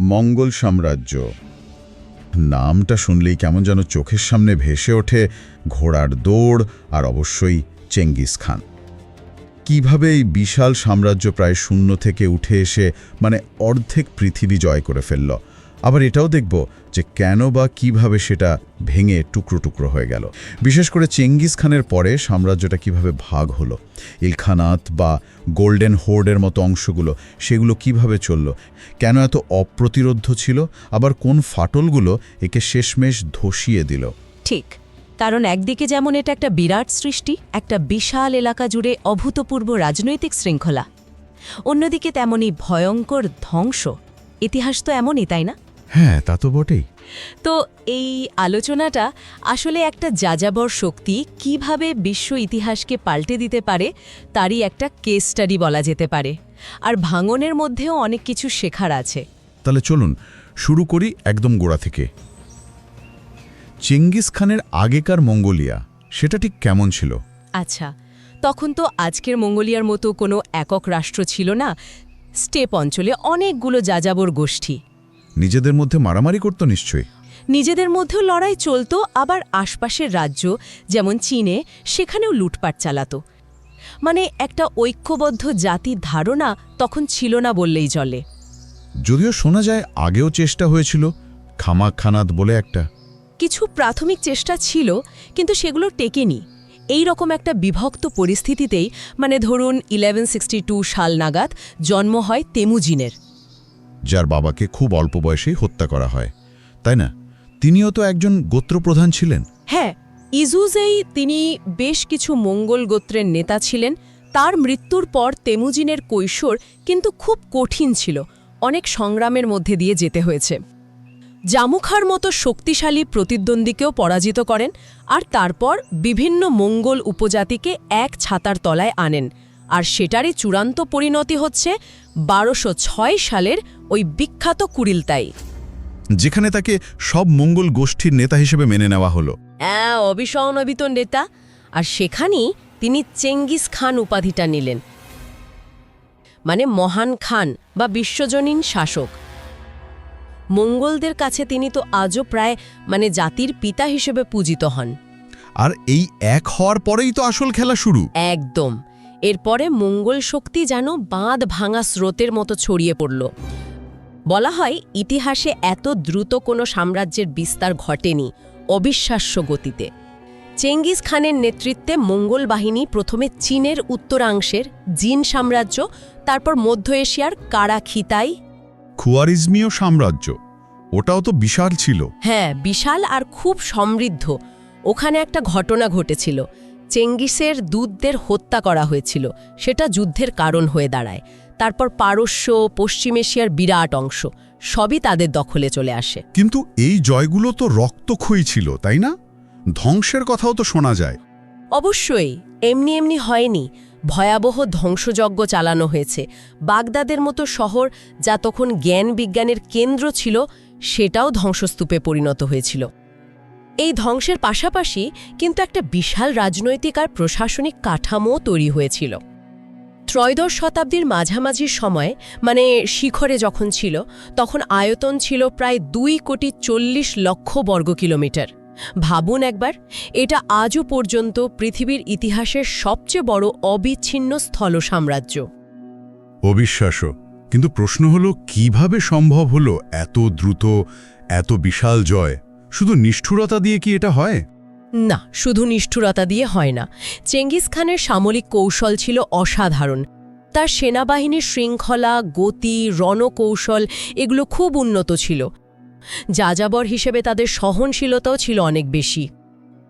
মঙ্গল সাম্রাজ্য। নামটা শুনলেই কেমন যেন চোখের সামনে ভেসে ওঠে ঘোড়ার দৌড় আর অবশ্যই চেঙ্গিস খান। কীভাবে এই বিশাল সাম্রাজ্য প্রায় শূন্য থেকে উঠে এসে মানে অর্ধেক পৃথিবী জয় করে ফেলল? আবার এটাও দেখব যে কেন বা কীভাবে সেটা ভেঙে টুকরো টুকরো হয়ে গেল। বিশেষ করে চেঙ্গিস খানের পরে সাম্রাজ্যটা কীভাবে ভাগ হলো, ইলখানাত বা গোল্ডেন হোর্ডের মতো অংশগুলো, সেগুলো কীভাবে চলল, কেন এত অপ্রতিরোধ ছিল, আবার কোন ফাটলগুলো একে শেষমেশ ধসিয়ে দিল। ঠিক, কারণ একদিকে যেমন এটা একটা বিরাট সৃষ্টি, একটা বিশাল এলাকা জুড়ে অভূতপূর্ব রাজনৈতিক শৃঙ্খলা, অন্যদিকে তেমনই ভয়ঙ্কর ধ্বংস, ইতিহাস তো এমনই, তাই না? হ্যাঁ তা তো বটেই। তো এই আলোচনাটা আসলে একটা যাযাবর শক্তি কীভাবে বিশ্ব ইতিহাসকে পাল্টে দিতে পারে তারই একটা কেস স্টাডি বলা যেতে পারে। আর ভাঙনের মধ্যেও অনেক কিছু শেখার আছে। তাহলে চলুন শুরু করি একদম গোড়া থেকে। চেঙ্গিস খানের আগেকার মঙ্গোলিয়া সেটা ঠিক কেমন ছিল? আচ্ছা তখন তো আজকের মঙ্গোলিয়ার মতো কোনো একক রাষ্ট্র ছিল না। স্টেপ অঞ্চলে অনেকগুলো যাযাবর গোষ্ঠী। নিজেদের মধ্যে মারামারি করতো নিশ্চয়ই। নিজেদের মধ্যেও লড়াই চলতো আবার আশপাশের রাজ্য যেমন চীনে সেখানেও লুটপাট চালাতো। মানে একটা ঐক্যবদ্ধ জাতির ধারণা তখন ছিল না বললেই চলে। যদিও শোনা যায় আগেও চেষ্টা হয়েছিল খামাক খানাত বলে একটা। কিছু প্রাথমিক চেষ্টা ছিল কিন্তু সেগুলো টেকেনি। এই রকম একটা বিভক্ত পরিস্থিতিতেই মানে ধরুন ইলেভেন সাল নাগাদ জন্ম হয় তেমুজিনের। যার বাবাকে খুব অল্প বয়সেই হত্যা করা হয়। তাই না? তিনিও তো একজন গোত্রপ্রধান ছিলেন। হ্যাঁ ইজুজেই তিনি বেশ কিছু মঙ্গল গোত্রের নেতা ছিলেন। তার মৃত্যুর পর তেমুজিনের কৈশোর কিন্তু খুব কঠিন ছিল। অনেক সংগ্রামের মধ্যে দিয়ে যেতে হয়েছে। জামুখার মতো শক্তিশালী প্রতিদ্বন্দ্বীকেও পরাজিত করেন আর তারপর বিভিন্ন মঙ্গল উপজাতিকে এক ছাতার তলায় আনেন। আর সেটারই চূড়ান্ত পরিণতি হচ্ছে বারোশো সালের ওই বিখ্যাত কুড়িলতাই। যেখানে তাকে সব মঙ্গল গোষ্ঠীর নেতা হিসেবে মেনে নেওয়া হলো। হ্যাঁ অবিসংবিত নেতা। আর সেখানেই তিনি চেঙ্গিস খান উপাধিটা নিলেন। মানে মহান খান বা বিশ্বজনীন শাসক। মঙ্গলদের কাছে তিনি তো আজও প্রায় মানে জাতির পিতা হিসেবে পূজিত হন। আর এই এক হওয়ার পরেই তো আসল খেলা শুরু। একদম। এরপরে মঙ্গল শক্তি যেন বাঁধ ভাঙা স্রোতের মতো ছড়িয়ে পড়ল। বলা হয় ইতিহাসে এত দ্রুত কোনো সাম্রাজ্যের বিস্তার ঘটেনি অবিশ্বাস্য গতিতে। চেঙ্গিস খানের নেতৃত্বে মঙ্গল বাহিনী প্রথমে চীনের উত্তরাংশের জিন সাম্রাজ্য তারপর মধ্য এশিয়ার কারা খিতাই খুয়ারিজমীয় সাম্রাজ্য ওটাও তো বিশাল ছিল। হ্যাঁ বিশাল আর খুব সমৃদ্ধ। ওখানে একটা ঘটনা ঘটেছিল। চেঙ্গিসের দূতদের হত্যা করা হয়েছিল। সেটা যুদ্ধের কারণ হয়ে দাঁড়ায়। তারপর পারস্য পশ্চিম এশিয়ার বিরাট অংশ সবই তাদের দখলে চলে আসে। কিন্তু এই জয়গুলো তো রক্তক্ষয়ী ছিল তাই না? ধ্বংসের কথাও তো শোনা যায়। অবশ্যই এমনি এমনি হয়নি। ভয়াবহ ধ্বংসযজ্ঞ চালানো হয়েছে। বাগদাদের মতো শহর যা তখন জ্ঞান বিজ্ঞানের কেন্দ্র ছিল সেটাও ধ্বংসস্তূপে পরিণত হয়েছিল। এই ধ্বংসের পাশাপাশি কিন্তু একটা বিশাল রাজনৈতিক আর প্রশাসনিক কাঠামো তৈরি হয়েছিল। ত্রয়োদশ শতাব্দীর মাঝামাঝি সময় মানে শিখরে যখন ছিল, তখন আয়তন ছিল প্রায় দুই কোটি চল্লিশ লক্ষ বর্গ কিলোমিটার। ভাবুন একবার, এটা আজও পর্যন্ত পৃথিবীর ইতিহাসের সবচেয়ে বড় অবিচ্ছিন্ন স্থল সাম্রাজ্য। অবিশ্বাস্য। কিন্তু প্রশ্ন হলো, কীভাবে সম্ভব হলো এত দ্রুত, এত বিশাল জয়? শুধু নিষ্ঠুরতা দিয়ে কি এটা হয়? না শুধু নিষ্ঠুরতা দিয়ে হয় না। চেঙ্গিস খানের সামরিক কৌশল ছিল অসাধারণ। তার সেনাবাহিনীর শৃঙ্খলা গতি রণকৌশল এগুলো খুব উন্নত ছিল। যাযাবর হিসেবে তাদের সহনশীলতাও ছিল অনেক বেশি।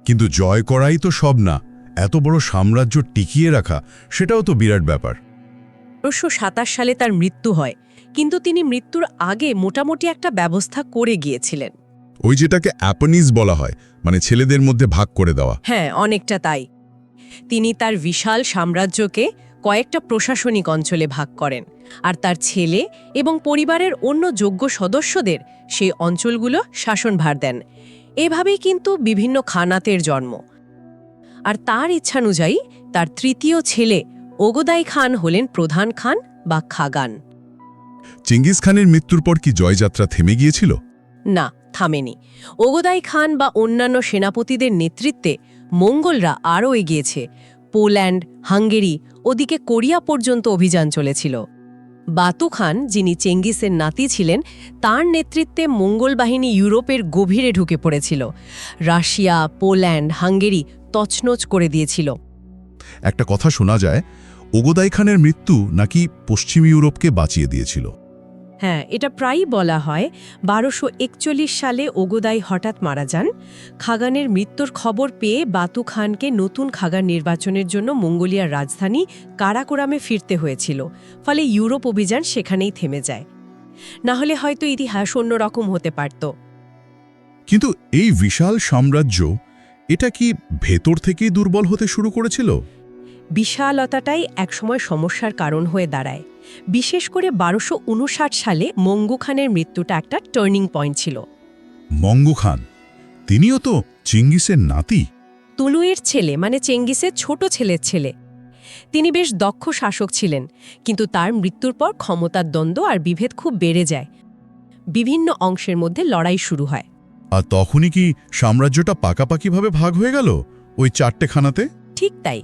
কিন্তু জয় করাই তো সব না এত বড় সাম্রাজ্য টিকিয়ে রাখা সেটাও তো বিরাট ব্যাপার। উনিশশো সাতাশ সালে তার মৃত্যু হয় কিন্তু তিনি মৃত্যুর আগে মোটামুটি একটা ব্যবস্থা করে গিয়েছিলেন। ওই যেটাকে অ্যাপনিজ বলা হয় মানে ছেলেদের মধ্যে ভাগ করে দেওয়া। হ্যাঁ অনেকটা তাই। তিনি তার বিশাল সাম্রাজ্যকে কয়েকটা প্রশাসনিক অঞ্চলে ভাগ করেন আর তার ছেলে এবং পরিবারের অন্য যোগ্য সদস্যদের সেই অঞ্চলগুলো শাসনভার দেন। এভাবেই কিন্তু বিভিন্ন খানাতের জন্ম। আর তার ইচ্ছানুযায়ী তার তৃতীয় ছেলে ওগোদাই খান হলেন প্রধান খান বা খাগান। চেঙ্গিস খানের মৃত্যুর পর কি জয়যাত্রা থেমে গিয়েছিল? না থামেনি। ওগোদাই খান বা অন্যান্য সেনাপতিদের নেতৃত্বে মঙ্গলরা আরও এগিয়েছে। পোল্যান্ড, হাঙ্গেরি, ওদিকে কোরিয়া পর্যন্ত অভিযান চলেছিল। বাতু খান, যিনি চেঙ্গিসের নাতি ছিলেন, তার নেতৃত্বে মঙ্গল বাহিনী ইউরোপের গভীরে ঢুকে পড়েছিল। রাশিয়া, পোল্যান্ড, হাঙ্গেরি তছনছ করে দিয়েছিল। একটা কথা শোনা যায়, ওগোদাই খানের মৃত্যু নাকি পশ্চিম ইউরোপকে বাঁচিয়ে দিয়েছিল। হ্যাঁ এটা প্রায়ই বলা হয় বারোশো একচল্লিশ সালে ওগোদাই হঠাৎ মারা যান। খাগানের মৃত্যুর খবর পেয়ে বাতু খানকে নতুন খাগান নির্বাচনের জন্য মঙ্গোলিয়ার রাজধানী কারাকোরামে ফিরতে হয়েছিল ফলে ইউরোপ অভিযান সেখানেই থেমে যায়। না হলে হয়তো ইতিহাস অন্যরকম হতে পারত। কিন্তু এই বিশাল সাম্রাজ্য এটা কি ভেতর থেকেই দুর্বল হতে শুরু করেছিল? বিশালতাটাই একসময় সমস্যার কারণ হয়ে দাঁড়ায়। বিশেষ করে বারোশো সালে মঙ্গু খানের মৃত্যুটা একটা টার্নিং পয়েন্ট ছিল। মঙ্গু খান? তিনিও তো চেঙ্গিসের নাতি? তুলুয়ের ছেলে মানে চেঙ্গিসের ছোট ছেলের ছেলে। তিনি বেশ দক্ষ শাসক ছিলেন কিন্তু তার মৃত্যুর পর ক্ষমতার দ্বন্দ্ব আর বিভেদ খুব বেড়ে যায়। বিভিন্ন অংশের মধ্যে লড়াই শুরু হয়। আর তখনই কি সাম্রাজ্যটা পাকাপাকিভাবে ভাগ হয়ে গেল ওই চারটে খানাতে ঠিক তাই।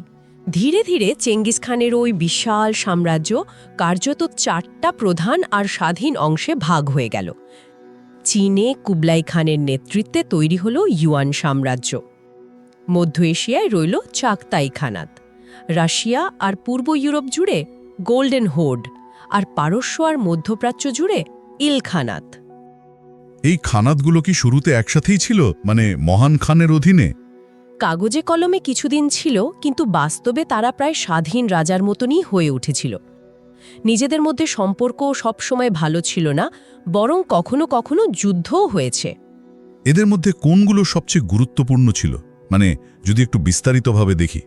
ধীরে ধীরে চেঙ্গিস খানের ওই বিশাল সাম্রাজ্য কার্যত চারটা প্রধান আর স্বাধীন অংশে ভাগ হয়ে গেল। চীনে কুবলাই খানের নেতৃত্বে তৈরি হল ইউয়ান সাম্রাজ্য। মধ্য এশিয়ায় রইল চাকতাই খানাত। রাশিয়া আর পূর্ব ইউরোপ জুড়ে গোল্ডেন হোড আর পারস্য আর মধ্যপ্রাচ্য জুড়ে ইল খানাত। এই খানাতগুলো কি শুরুতে একসাথেই ছিল? মানে মহান খানের অধীনে? কাগজে কলমে কিছুদিন ছিল কিন্তু বাস্তবে তারা প্রায় স্বাধীন রাজার মতনই হয়ে উঠেছিল। নিজেদের মধ্যে সম্পর্ক সবসময় ভালো ছিল না বরং কখনো কখনো যুদ্ধও হয়েছে। এদের মধ্যে কোনগুলো সবচেয়ে গুরুত্বপূর্ণ ছিল? মানে যদি একটু বিস্তারিতভাবে দেখি।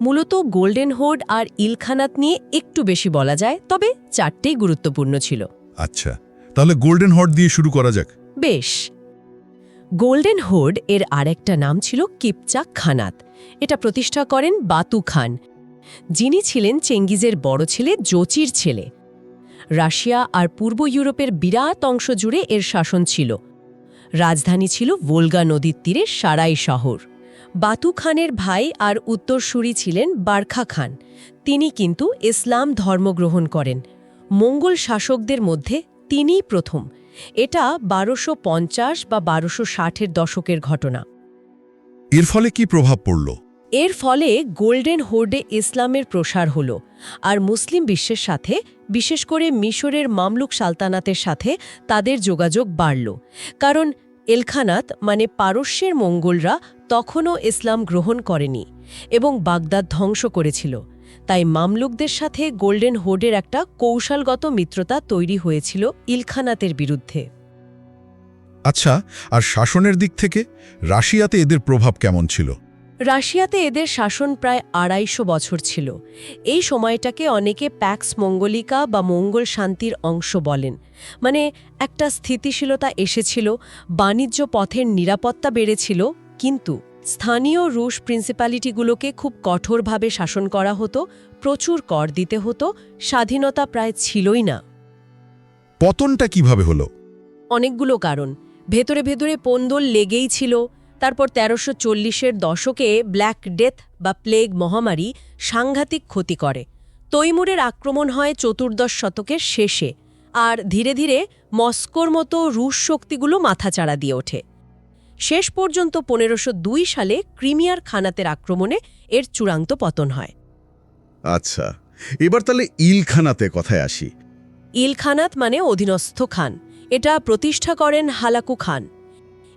মূলত গোল্ডেন হোড আর ইলখানাত নিয়ে একটু বেশি বলা যায় তবে চারটেই গুরুত্বপূর্ণ ছিল। আচ্ছা তাহলে গোল্ডেন হট দিয়ে শুরু করা যাক। বেশ গোল্ডেন হোড এর আরেকটা নাম ছিল কিপচাক খানাত। এটা প্রতিষ্ঠা করেন বাতু খান। যিনি ছিলেন চেঙ্গিজের বড় ছেলে জোচির ছেলে। রাশিয়া আর পূর্ব ইউরোপের বিরাট অংশ জুড়ে এর শাসন ছিল। রাজধানী ছিল ভোলগা নদীর তীরে সারাই শহর। বাতু খানের ভাই আর উত্তরসূরি ছিলেন বারখা খান। তিনি কিন্তু ইসলাম ধর্মগ্রহণ করেন। মঙ্গল শাসকদের মধ্যে তিনিই প্রথম। এটা বারোশো পঞ্চাশ বা বারোশো ষাটের দশকের ঘটনা। এর ফলে কি প্রভাব পড়ল? এর ফলে গোল্ডেন হোর্ডে ইসলামের প্রসার হল আর মুসলিম বিশ্বের সাথে বিশেষ করে মিশরের মামলুক সালতানাতের সাথে তাদের যোগাযোগ বাড়ল। কারণ এলখানাত মানে পারস্যের মঙ্গলরা তখনও ইসলাম গ্রহণ করেনি এবং বাগদাদ ধ্বংস করেছিল। তাই মামলুকদের সাথে গোল্ডেন হোর্ডের একটা কৌশলগত মিত্রতা তৈরি হয়েছিল ইলখানাতের বিরুদ্ধে। আচ্ছা আর শাসনের দিক থেকে রাশিয়াতে এদের প্রভাব কেমন ছিল? রাশিয়াতে এদের শাসন প্রায় আড়াইশো বছর ছিল। এই সময়টাকে অনেকে প্যাক্স মঙ্গলিকা বা মঙ্গল শান্তির অংশ বলেন। মানে একটা স্থিতিশীলতা এসেছিল বাণিজ্য পথের নিরাপত্তা বেড়েছিল কিন্তু স্থানীয় রুশ প্রিন্সিপ্যালিটিগুলোকে খুব কঠোরভাবে শাসন করা হতো প্রচুর কর দিতে হতো স্বাধীনতা প্রায় ছিলই না। পতনটা কীভাবে হলো? অনেকগুলো কারণ। ভেতরে ভেতরে পন্দল লেগেই ছিল তারপর তেরোশো চল্লিশের দশকে ব্ল্যাক ডেথ বা প্লেগ মহামারী সাংঘাতিক ক্ষতি করে। তৈমুরের আক্রমণ হয় চতুর্দশ শতকের শেষে আর ধীরে ধীরে মস্কোর মতো রুশ শক্তিগুলো মাথাচাড়া দিয়ে ওঠে। শেষ পর্যন্ত পনেরোশো দুই সালে ক্রিমিয়ার খানাতের আক্রমণে এর চূড়ান্ত পতন হয়। আচ্ছা এবার তাহলে ইলখানাতে কথায় আসি। ইলখানাত মানে অধীনস্থ খান। এটা প্রতিষ্ঠা করেন হালাকু খান।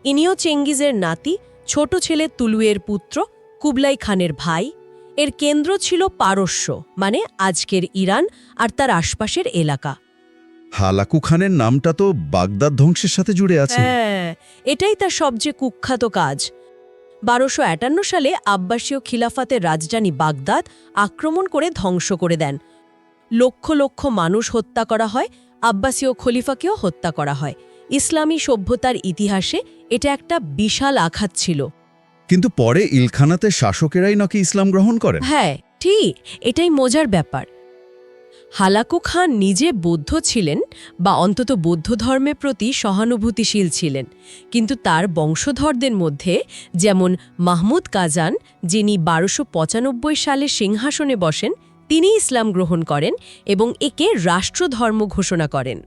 ইনিও চেঙ্গিজের নাতি ছোট ছেলে তুলুয়ের পুত্র কুবলাই খানের ভাই। এর কেন্দ্র ছিল পারস্য মানে আজকের ইরান আর তার আশপাশের এলাকা। হালাকু খানের নামটা তো বাগদাদ ধ্বংসের সাথে জুড়ে আছে। হ্যাঁ এটাই তার সবচেয়ে কুখ্যাত কাজ। বারোশো একান্ন সালে আব্বাসীয় খিলাফাতের রাজধানী বাগদাদ আক্রমণ করে ধ্বংস করে দেন। লক্ষ লক্ষ মানুষ হত্যা করা হয় আব্বাসীয় খলিফাকেও হত্যা করা হয়। ইসলামী সভ্যতার ইতিহাসে এটা একটা বিশাল আঘাত ছিল। কিন্তু পরে ইলখানাতে শাসকেরাই নাকি ইসলাম গ্রহণ করেন? হ্যাঁ ঠিক এটাই মজার ব্যাপার। হালাকু খান নিজে বৌদ্ধ ছিলেন বা অন্তত বৌদ্ধ ধর্মের প্রতি সহানুভূতিশীল ছিলেন। কিন্তু তার বংশধরদের মধ্যে যেমন মাহমুদ কাজান, যিনি বারোশো সালে সিংহাসনে বসেন তিনি ইসলাম গ্রহণ করেন এবং একে রাষ্ট্রধর্ম ঘোষণা করেন।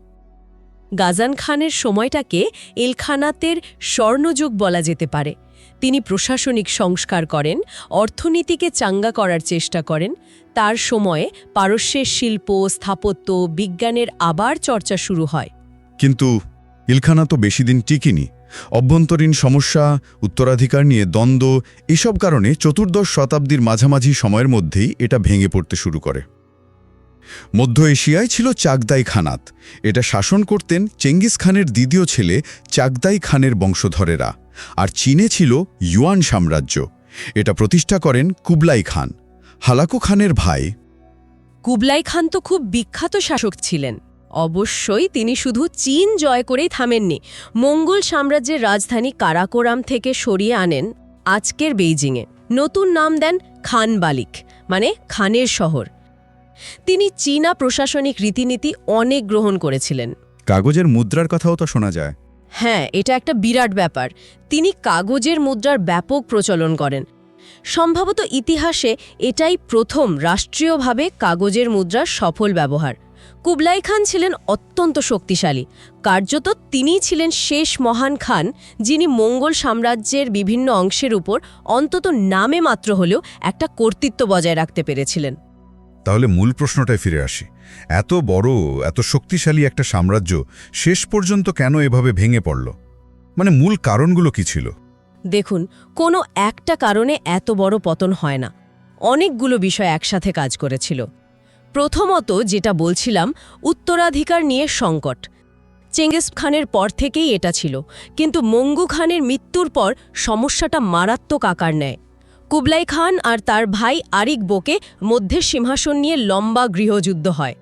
গাজান খানের সময়টাকে এলখানাতের স্বর্ণযুগ বলা যেতে পারে। তিনি প্রশাসনিক সংস্কার করেন, অর্থনীতিকে চাঙ্গা করার চেষ্টা করেন তার সময়ে পারস্যের শিল্প, স্থাপত্য, বিজ্ঞানের আবার চর্চা শুরু হয়। কিন্তু ইলখানা তো বেশি দিন টিকিনি। অভ্যন্তরীণ সমস্যা, উত্তরাধিকার নিয়ে দ্বন্দ্ব, এসব কারণে চতুর্দশ শতাব্দীর মাঝামাঝি সময়ের মধ্যেই এটা ভেঙে পড়তে শুরু করে। মধ্য এশিয়ায় ছিল চাগদাই খানাত। এটা শাসন করতেন চেঙ্গিস খানের দ্বিতীয় ছেলে চাকদাই খানের বংশধরেরা। আর চীনে ছিল ইউয়ান সাম্রাজ্য। এটা প্রতিষ্ঠা করেন কুবলাই খান। হালাকু খানের ভাই। কুবলাই খান তো খুব বিখ্যাত শাসক ছিলেন। অবশ্যই তিনি শুধু চীন জয় করেই থামেননি মঙ্গল সাম্রাজ্যের রাজধানী কারাকোরাম থেকে সরিয়ে আনেন আজকের বেইজিংয়ে। নতুন নাম দেন খান বালিক মানে খানের শহর। তিনি চীনা প্রশাসনিক রীতিনীতি অনেক গ্রহণ করেছিলেন। কাগজের মুদ্রার কথাও তো শোনা যায়। হ্যাঁ এটা একটা বিরাট ব্যাপার। তিনি কাগজের মুদ্রার ব্যাপক প্রচলন করেন। সম্ভবত ইতিহাসে এটাই প্রথম রাষ্ট্রীয়ভাবে কাগজের মুদ্রার সফল ব্যবহার। কুবলাই খান ছিলেন অত্যন্ত শক্তিশালী। কার্যত তিনিই ছিলেন শেষ মহান খান, যিনি মঙ্গল সাম্রাজ্যের বিভিন্ন অংশের উপর অন্তত নামে মাত্র হলেও একটা কর্তৃত্ব বজায় রাখতে পেরেছিলেন। তাহলে মূল প্রশ্নটায় ফিরে আসি। এত বড়, এত শক্তিশালী একটা সাম্রাজ্য শেষ পর্যন্ত কেন এভাবে ভেঙে পড়ল? মানে মূল কারণগুলো কি ছিল? দেখুন কোনো একটা কারণে এত বড় পতন হয় না। অনেকগুলো বিষয় একসাথে কাজ করেছিল। প্রথমত যেটা বলছিলাম উত্তরাধিকার নিয়ে সংকট। চেঙ্গিস খানের পর থেকেই এটা ছিল কিন্তু মঙ্গু খানের মৃত্যুর পর সমস্যাটা মারাত্মক আকার নেয়। কুবলাই খান আর তার ভাই আরিক বোকে মধ্যে সিংহাসন নিয়ে লম্বা গৃহযুদ্ধ হয়।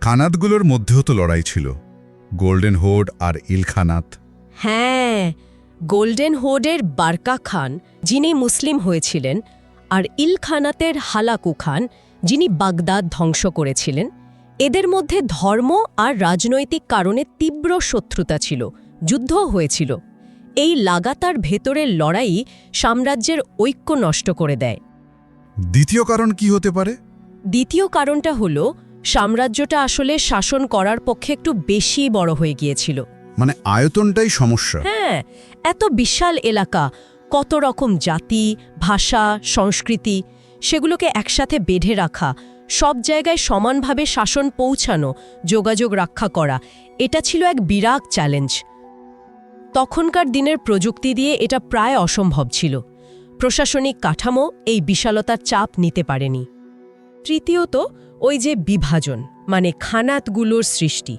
খানাতগুলোর মধ্যেও তো লড়াই ছিল গোল্ডেন হোড আর ইলখানাত। হ্যাঁ গোল্ডেন হোডের বারকা খান যিনি মুসলিম হয়েছিলেন আর ইলখানাতের হালাকু খান যিনি বাগদাদ ধ্বংস করেছিলেন এদের মধ্যে ধর্ম আর রাজনৈতিক কারণে তীব্র শত্রুতা ছিল যুদ্ধও হয়েছিল। এই লাগাতার ভেতরের লড়াই সাম্রাজ্যের ঐক্য নষ্ট করে দেয়। দ্বিতীয় কারণ কি হতে পারে? দ্বিতীয় কারণটা হল সাম্রাজ্যটা আসলে শাসন করার পক্ষে একটু বেশি বড় হয়ে গিয়েছিল। মানে আয়তনটাই সমস্যা। হ্যাঁ এত বিশাল এলাকা, কত রকম জাতি, ভাষা, সংস্কৃতি, সেগুলোকে একসাথে বেঁধে রাখা, সব জায়গায় সমানভাবে শাসন পৌঁছানো, যোগাযোগ রক্ষা করা, এটা ছিল এক বিরাট চ্যালেঞ্জ তখনকার দিনের প্রযুক্তি দিয়ে এটা প্রায় অসম্ভব ছিল। প্রশাসনিক কাঠামো এই বিশালতার চাপ নিতে পারেনি। তৃতীয়ত, ওই যে বিভাজন মানে খানাতগুলোর সৃষ্টি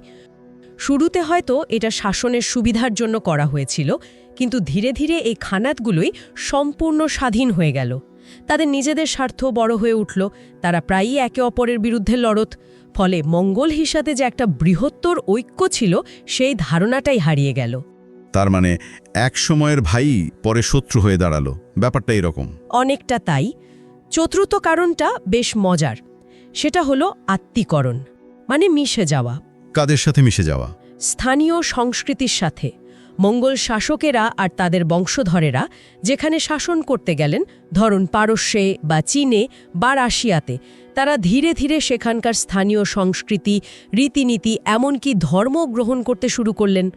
শুরুতে হয়তো এটা শাসনের সুবিধার জন্য করা হয়েছিল কিন্তু ধীরে ধীরে এই খানাতগুলোই সম্পূর্ণ স্বাধীন হয়ে গেল। তাদের নিজেদের স্বার্থ বড় হয়ে উঠল তারা প্রায়ই একে অপরের বিরুদ্ধে লড়ত ফলে মঙ্গল হিসাবে যে একটা বৃহত্তর ঐক্য ছিল সেই ধারণাটাই হারিয়ে গেল। তার মানে এক সময়ের ভাই পরে শত্রু হয়ে দাঁড়াল। ব্যাপারটা এরকম। অনেকটা তাই। চতুর্থ কারণটা বেশ মজার। সেটা হলো আত্মীকরণ মানে মিশে যাওয়া। কাদের সাথে মিশে যাওয়া? স্থানীয় সংস্কৃতির সাথে। মঙ্গল শাসকেরা আর তাদের বংশধরেরা যেখানে শাসন করতে গেলেন ধরুন পারস্যে বা চীনে বা রাশিয়াতে তারা ধীরে ধীরে সেখানকার স্থানীয় সংস্কৃতি রীতিনীতি এমনকি ধর্ম গ্রহণ করতে শুরু করলেন।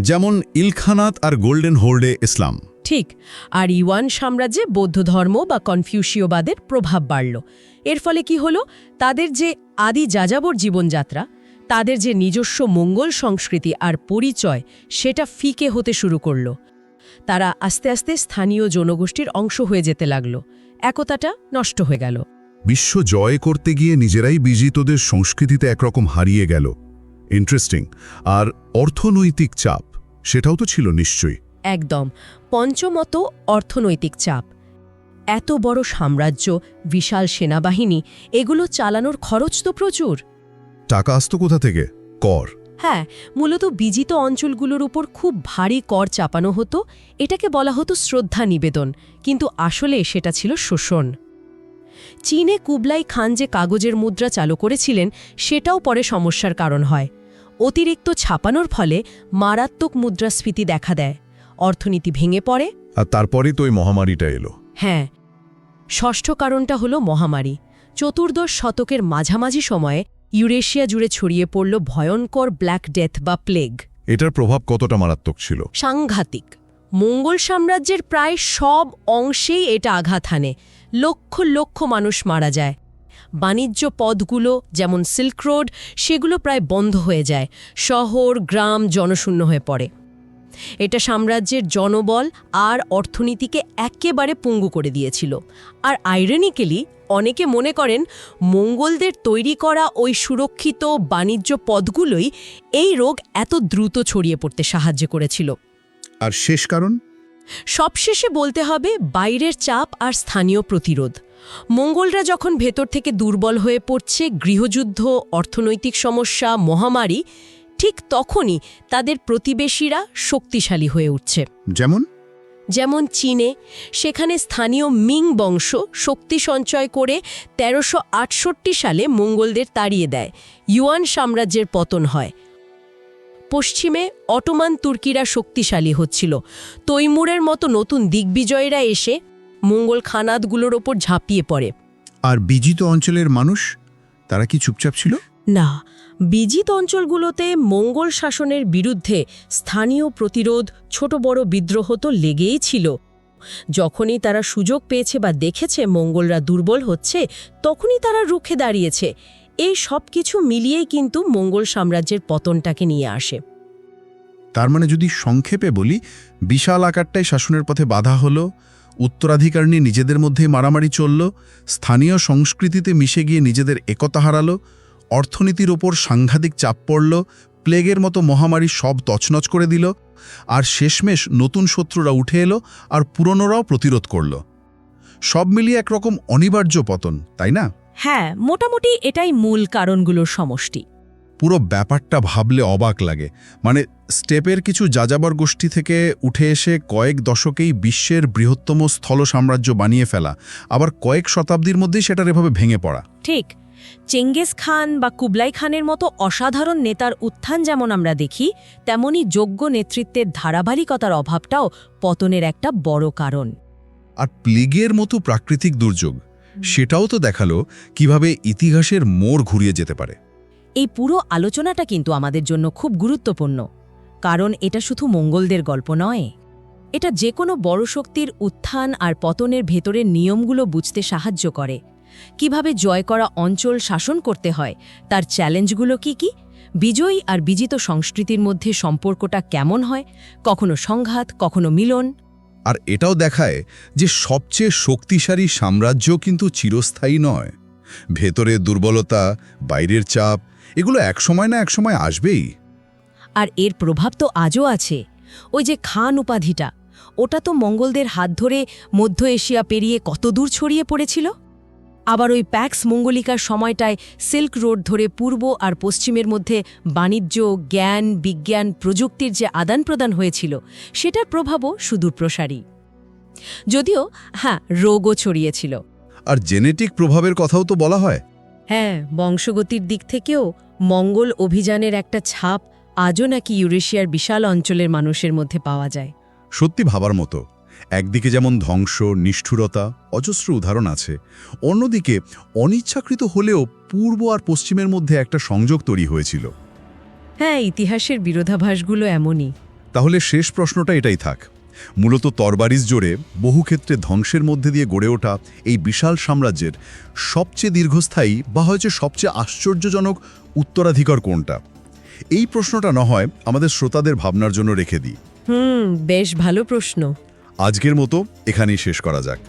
যেমন ইলখানাত আর গোল্ডেন হোল্ডে ইসলাম। ঠিক আর ইওয়ান সাম্রাজ্যে বৌদ্ধ ধর্ম বা কনফিউশীয়বাদের প্রভাব বাড়ল। এর ফলে কি হলো? তাদের যে আদি যাযাবর জীবনযাত্রা তাদের যে নিজস্ব মঙ্গল সংস্কৃতি আর পরিচয় সেটা ফিকে হতে শুরু করল। তারা আস্তে আস্তে স্থানীয় জনগোষ্ঠীর অংশ হয়ে যেতে লাগল। একতাটা নষ্ট হয়ে গেল। বিশ্ব জয় করতে গিয়ে নিজেরাই বিজিতদের সংস্কৃতিতে একরকম হারিয়ে গেল। ইন্টারেস্টিং আর অর্থনৈতিক চাপ সেটাও তো ছিল নিশ্চয়ই। একদম। পঞ্চমত অর্থনৈতিক চাপ। এত বড় সাম্রাজ্য বিশাল সেনাবাহিনী এগুলো চালানোর খরচ তো প্রচুর। টাকা আসতো কোথা থেকে? কর। হ্যাঁ মূলত বিজিত অঞ্চলগুলোর উপর খুব ভারী কর চাপানো হতো এটাকে বলা হতো শ্রদ্ধা নিবেদন কিন্তু আসলে সেটা ছিল শোষণ। চীনে কুবলাই খান যে কাগজের মুদ্রা চালু করেছিলেন সেটাও পরে সমস্যার কারণ হয়। অতিরিক্ত ছাপানোর ফলে মারাত্মক মুদ্রাস্ফীতি দেখা দেয় অর্থনীতি ভেঙে পড়ে। আর তারপরেই তো ওই মহামারীটা এলো। হ্যাঁ ষষ্ঠ কারণটা হল মহামারী। চতুর্দশ শতকের মাঝামাঝি সময়ে ইউরেশিয়া জুড়ে ছড়িয়ে পড়ল ভয়ঙ্কর ব্ল্যাক ডেথ বা প্লেগ এটার প্রভাব কতটা মারাত্মক ছিল? সাংঘাতিক। মঙ্গল সাম্রাজ্যের প্রায় সব অংশেই এটা আঘাত হানে। লক্ষ লক্ষ মানুষ মারা যায়। বাণিজ্য পথগুলো যেমন সিল্ক রোড সেগুলো প্রায় বন্ধ হয়ে যায়। শহর গ্রাম জনশূন্য হয়ে পড়ে। এটা সাম্রাজ্যের জনবল আর অর্থনীতিকে একেবারে পঙ্গু করে দিয়েছিল। আর আইরনিক্যালি অনেকে মনে করেন মঙ্গলদের তৈরি করা ওই সুরক্ষিত বাণিজ্য পদগুলোই এই রোগ এত দ্রুত ছড়িয়ে পড়তে সাহায্য করেছিল। আর শেষ কারণ? সবশেষে বলতে হবে বাইরের চাপ আর স্থানীয় প্রতিরোধ। মঙ্গলরা যখন ভেতর থেকে দুর্বল হয়ে পড়ছে গৃহযুদ্ধ অর্থনৈতিক সমস্যা মহামারী ঠিক তখনই তাদের প্রতিবেশীরা শক্তিশালী হয়ে উঠছে। যেমন? যেমন চীনে সেখানে স্থানীয় মিং বংশ শক্তি সঞ্চয় করে তেরোশো সালে মঙ্গলদের তাড়িয়ে দেয়। ইউয়ান সাম্রাজ্যের পতন হয়। পশ্চিমে অটোমান তুর্কিরা শক্তিশালী হচ্ছিল। তৈমুরের মতো নতুন দিগ্বিজয়ীরা এসে মঙ্গল খানাতগুলোর ওপর ঝাঁপিয়ে পড়ে। আর বিজিত অঞ্চলের মানুষ তারা কি চুপচাপ ছিল? না বিজিত অঞ্চলগুলোতে মঙ্গল শাসনের বিরুদ্ধে স্থানীয় প্রতিরোধ ছোট বড় বিদ্রোহ তো লেগেই ছিল। যখনই তারা সুযোগ পেয়েছে বা দেখেছে মঙ্গলরা দুর্বল হচ্ছে, তখনই তারা রুখে দাঁড়িয়েছে। এই সব কিছু মিলিয়েই কিন্তু মঙ্গল সাম্রাজ্যের পতনটাকে নিয়ে আসে। তার মানে যদি সংক্ষেপে বলি, বিশাল আকারটাই শাসনের পথে বাধা হলো, উত্তরাধিকার নিয়ে নিজেদের মধ্যেই মারামারি চলল, স্থানীয় সংস্কৃতিতে মিশে গিয়ে নিজেদের একতা হারালো অর্থনীতির ওপর সাংঘাতিক চাপ পড়ল প্লেগের মতো মহামারী সব তছনছ করে দিল আর শেষমেশ নতুন শত্রুরা উঠে এলো আর পুরনোরাও প্রতিরোধ করল। সব মিলিয়ে একরকম অনিবার্য পতন তাই না? হ্যাঁ মোটামুটি এটাই মূল কারণগুলোর সমষ্টি। পুরো ব্যাপারটা ভাবলে অবাক লাগে। মানে স্টেপের কিছু যাযাবর গোষ্ঠী থেকে উঠে এসে কয়েক দশকেই বিশ্বের বৃহত্তম স্থল সাম্রাজ্য বানিয়ে ফেলা আবার কয়েক শতাব্দীর মধ্যেই সেটার এভাবে ভেঙে পড়া। ঠিক চেঙ্গেজ খান বা কুবলাই খানের মতো অসাধারণ নেতার উত্থান যেমন আমরা দেখি তেমনি যোগ্য নেতৃত্বের ধারাবাহিকতার অভাবটাও পতনের একটা বড় কারণ। আর প্লেগের মতো প্রাকৃতিক দুর্যোগ সেটাও তো দেখাল কীভাবে ইতিহাসের মোড় ঘুরিয়ে যেতে পারে। এই পুরো আলোচনাটা কিন্তু আমাদের জন্য খুব গুরুত্বপূর্ণ কারণ এটা শুধু মঙ্গলদের গল্প নয়। এটা যে কোনো বড় শক্তির উত্থান আর পতনের ভেতরের নিয়মগুলো বুঝতে সাহায্য করে। কীভাবে জয় করা অঞ্চল শাসন করতে হয় তার চ্যালেঞ্জগুলো কি কি বিজয়ী আর বিজিত সংস্কৃতির মধ্যে সম্পর্কটা কেমন হয় কখনো সংঘাত কখনো মিলন? আর এটাও দেখায় যে সবচেয়ে শক্তিশালী সাম্রাজ্য কিন্তু চিরস্থায়ী নয়। ভেতরে দুর্বলতা বাইরের চাপ এগুলো একসময় না একসময় আসবেই। আর এর প্রভাব তো আজও আছে। ওই যে খান উপাধিটা ওটা তো মঙ্গলদের হাত ধরে মধ্য এশিয়া পেরিয়ে কত দূর ছড়িয়ে পড়েছিল? আবার ওই প্যাক্স মঙ্গলিকার সময়টায় সিল্ক রোড ধরে পূর্ব আর পশ্চিমের মধ্যে বাণিজ্য জ্ঞান বিজ্ঞান প্রযুক্তির যে আদান প্রদান হয়েছিল সেটার প্রভাবও সুদূরপ্রসারী যদিও হ্যাঁ রোগও ছড়িয়েছিল। আর জেনেটিক প্রভাবের কথাও তো বলা হয়। হ্যাঁ বংশগতির দিক থেকেও মঙ্গল অভিযানের একটা ছাপ আজও নাকি ইউরেশিয়ার বিশাল অঞ্চলের মানুষের মধ্যে পাওয়া যায়। সত্যি ভাবার মতো। একদিকে যেমন ধ্বংস নিষ্ঠুরতা অজস্র উদাহরণ আছে অন্যদিকে অনিচ্ছাকৃত হলেও পূর্ব আর পশ্চিমের মধ্যে একটা সংযোগ তৈরি হয়েছিল। হ্যাঁ ইতিহাসের বিরোধাভাসগুলো এমনই। তাহলে শেষ প্রশ্নটা এটাই থাক। মূলত তরবারিজ জোরে বহু ক্ষেত্রে ধ্বংসের মধ্যে দিয়ে গড়ে ওঠা এই বিশাল সাম্রাজ্যের সবচেয়ে দীর্ঘস্থায়ী বা হয়েছে সবচেয়ে আশ্চর্যজনক উত্তরাধিকার কোনটা? এই প্রশ্নটা না হয় আমাদের শ্রোতাদের ভাবনার জন্য রেখে দিই। হুম বেশ ভালো প্রশ্ন। আজকের মতো এখানেই শেষ করা যাক।